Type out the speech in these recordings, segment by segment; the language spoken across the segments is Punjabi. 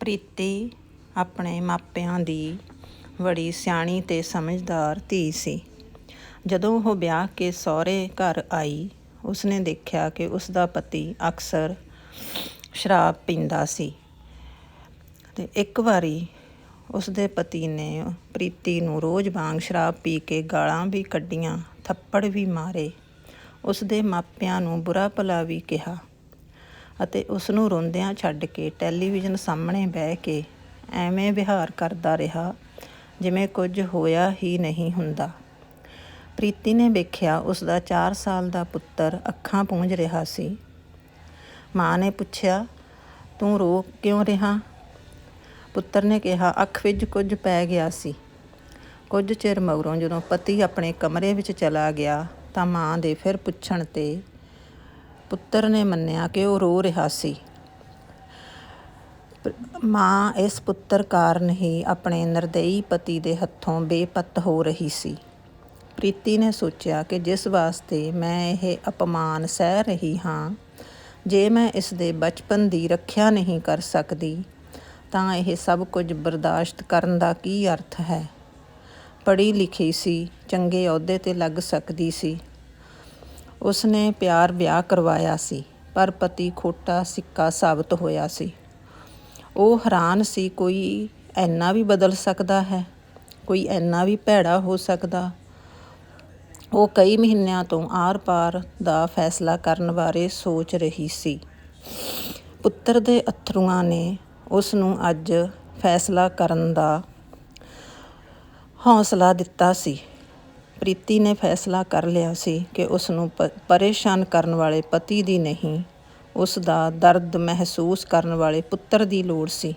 ਪ੍ਰੀਤੀ ਆਪਣੇ ਮਾਪਿਆਂ ਦੀ ਬੜੀ ਸਿਆਣੀ ਤੇ ਸਮਝਦਾਰ ਧੀ ਸੀ। ਜਦੋਂ ਉਹ ਵਿਆਹ ਕੇ ਸਹੁਰੇ ਘਰ ਆਈ, ਉਸਨੇ ਦੇਖਿਆ ਕਿ ਉਸ ਦਾ ਪਤੀ ਅਕਸਰ ਸ਼ਰਾਬ ਪੀਂਦਾ ਸੀ। ਤੇ ਇੱਕ ਵਾਰੀ ਉਸਦੇ ਪਤੀ ਨੇ ਪ੍ਰੀਤੀ ਨੂੰ ਰੋਜ਼ ਵਾਂਗ ਸ਼ਰਾਬ ਪੀ ਕੇ ਗਾਲਾਂ ਵੀ ਕੱਢੀਆਂ, ਥੱਪੜ ਵੀ ਮਾਰੇ। ਉਸਦੇ ਮਾਪਿਆਂ ਨੂੰ ਬੁਰਾ ਭਲਾ ਵੀ ਕਿਹਾ। ਅਤੇ ਉਸ ਨੂੰ ਰੋਂਦਿਆਂ ਛੱਡ ਕੇ ਟੈਲੀਵਿਜ਼ਨ ਸਾਹਮਣੇ ਬਹਿ ਕੇ ਐਵੇਂ ਵਿਹਾਰ ਕਰਦਾ ਰਿਹਾ ਜਿਵੇਂ ਕੁਝ ਹੋਇਆ ਹੀ ਨਹੀਂ ਹੁੰਦਾ। ਪ੍ਰੀਤੀ ਨੇ ਵੇਖਿਆ ਉਸ ਦਾ 4 ਸਾਲ ਦਾ ਪੁੱਤਰ ਅੱਖਾਂ ਪੂੰਝ ਰਿਹਾ ਸੀ। ਮਾਂ ਨੇ ਪੁੱਛਿਆ, ਤੂੰ ਰੋ ਕਿਉਂ ਰਿਹਾ? ਪੁੱਤਰ ਨੇ ਕਿਹਾ, ਅੱਖ ਵਿੱਚ ਕੁਝ ਪੈ ਗਿਆ ਸੀ। ਕੁਝ ਚਿਰ ਮਗਰੋਂ ਜਦੋਂ ਪਤੀ ਆਪਣੇ ਕਮਰੇ ਵਿੱਚ ਚਲਾ ਗਿਆ ਤਾਂ ਮਾਂ ਦੇ ਫਿਰ ਪੁੱਛਣ ਤੇ ਪੁੱਤਰ ਨੇ ਮੰਨਿਆ ਕਿ ਉਹ ਰੋ ਰਿਹਾ ਸੀ। ਮਾਂ ਇਸ ਪੁੱਤਰ ਕਾਰਨ ਹੀ ਆਪਣੇ ਨਿਰਦਈ ਪਤੀ ਦੇ ਹੱਥੋਂ ਬੇਪਤ ਹੋ ਰਹੀ ਸੀ। ਪ੍ਰੀਤੀ ਨੇ ਸੋਚਿਆ ਕਿ ਜਿਸ ਵਾਸਤੇ ਮੈਂ ਇਹ ਅਪਮਾਨ ਸਹਿ ਰਹੀ ਹਾਂ, ਜੇ ਮੈਂ ਇਸ ਦੇ ਬਚਪਨ ਦੀ ਰੱਖਿਆ ਨਹੀਂ ਕਰ ਸਕਦੀ, ਤਾਂ ਇਹ ਸਭ ਕੁਝ ਬਰਦਾਸ਼ਤ ਕਰਨ ਦਾ ਕੀ ਅਰਥ ਹੈ? ਪੜ੍ਹੀ ਲਿਖੀ ਸੀ, ਚੰਗੇ ਅਹੁਦੇ ਤੇ ਲੱਗ ਸਕਦੀ ਸੀ। ਉਸਨੇ ਪਿਆਰ ਵਿਆਹ ਕਰਵਾਇਆ ਸੀ, ਪਰ ਪਤੀ ਖੋਟਾ ਸਿੱਕਾ ਸਾਬਤ ਹੋਇਆ ਸੀ। ਉਹ ਹੈਰਾਨ ਸੀ, ਕੋਈ ਐਨਾ ਵੀ ਬਦਲ ਸਕਦਾ ਹੈ? ਕੋਈ ਐਨਾ ਵੀ ਭੈੜਾ ਹੋ ਸਕਦਾ? ਉਹ ਕਈ ਮਹੀਨਿਆਂ ਤੋਂ ਆਰ-ਪਾਰ ਦਾ ਫੈਸਲਾ ਕਰਨ ਬਾਰੇ ਸੋਚ ਰਹੀ ਸੀ। ਪੁੱਤਰ ਦੇ ਅਥਰੂਆਂ ਨੇ ਉਸ ਨੂੰ ਅੱਜ ਫੈਸਲਾ ਕਰਨ ਦਾ ਹੌਸਲਾ ਦਿੱਤਾ ਸੀ। ਪ੍ਰੀਤੀ ਨੇ ਫੈਸਲਾ ਕਰ ਲਿਆ ਸੀ ਕਿ ਉਸ ਨੂੰ ਪ- ਪਰੇਸ਼ਾਨ ਕਰਨ ਵਾਲੇ ਪਤੀ ਦੀ ਨਹੀਂ, ਉਸ ਦਾ ਦਰਦ ਮਹਿਸੂਸ ਕਰਨ ਵਾਲੇ ਪੁੱਤਰ ਦੀ ਲੋੜ ਸੀ।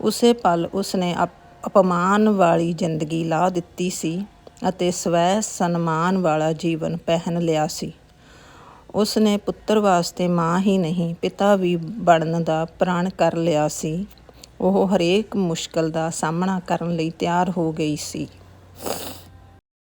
ਉਸੇ ਪਲ ਉਸਨੇ ਅਪ- ਅਪਮਾਨ ਵਾਲੀ ਜ਼ਿੰਦਗੀ ਲਾ ਦਿੱਤੀ ਸੀ ਅਤੇ ਸਵੈ ਸਨਮਾਨ ਵਾਲਾ ਜੀਵਨ ਪਹਿਨ ਲਿਆ ਸੀ। ਉਸਨੇ ਪੁੱਤਰ ਵਾਸਤੇ ਮਾਂ ਹੀ ਨਹੀਂ, ਪਿਤਾ ਵੀ ਬਣਨ ਦਾ ਪ੍ਰਣ ਕਰ ਲਿਆ ਸੀ। ਉਹ ਹਰੇਕ ਮੁਸ਼ਕਲ ਦਾ ਸਾਹਮਣਾ ਕਰਨ ਲਈ ਤਿਆਰ ਹੋ ਗਈ ਸੀ।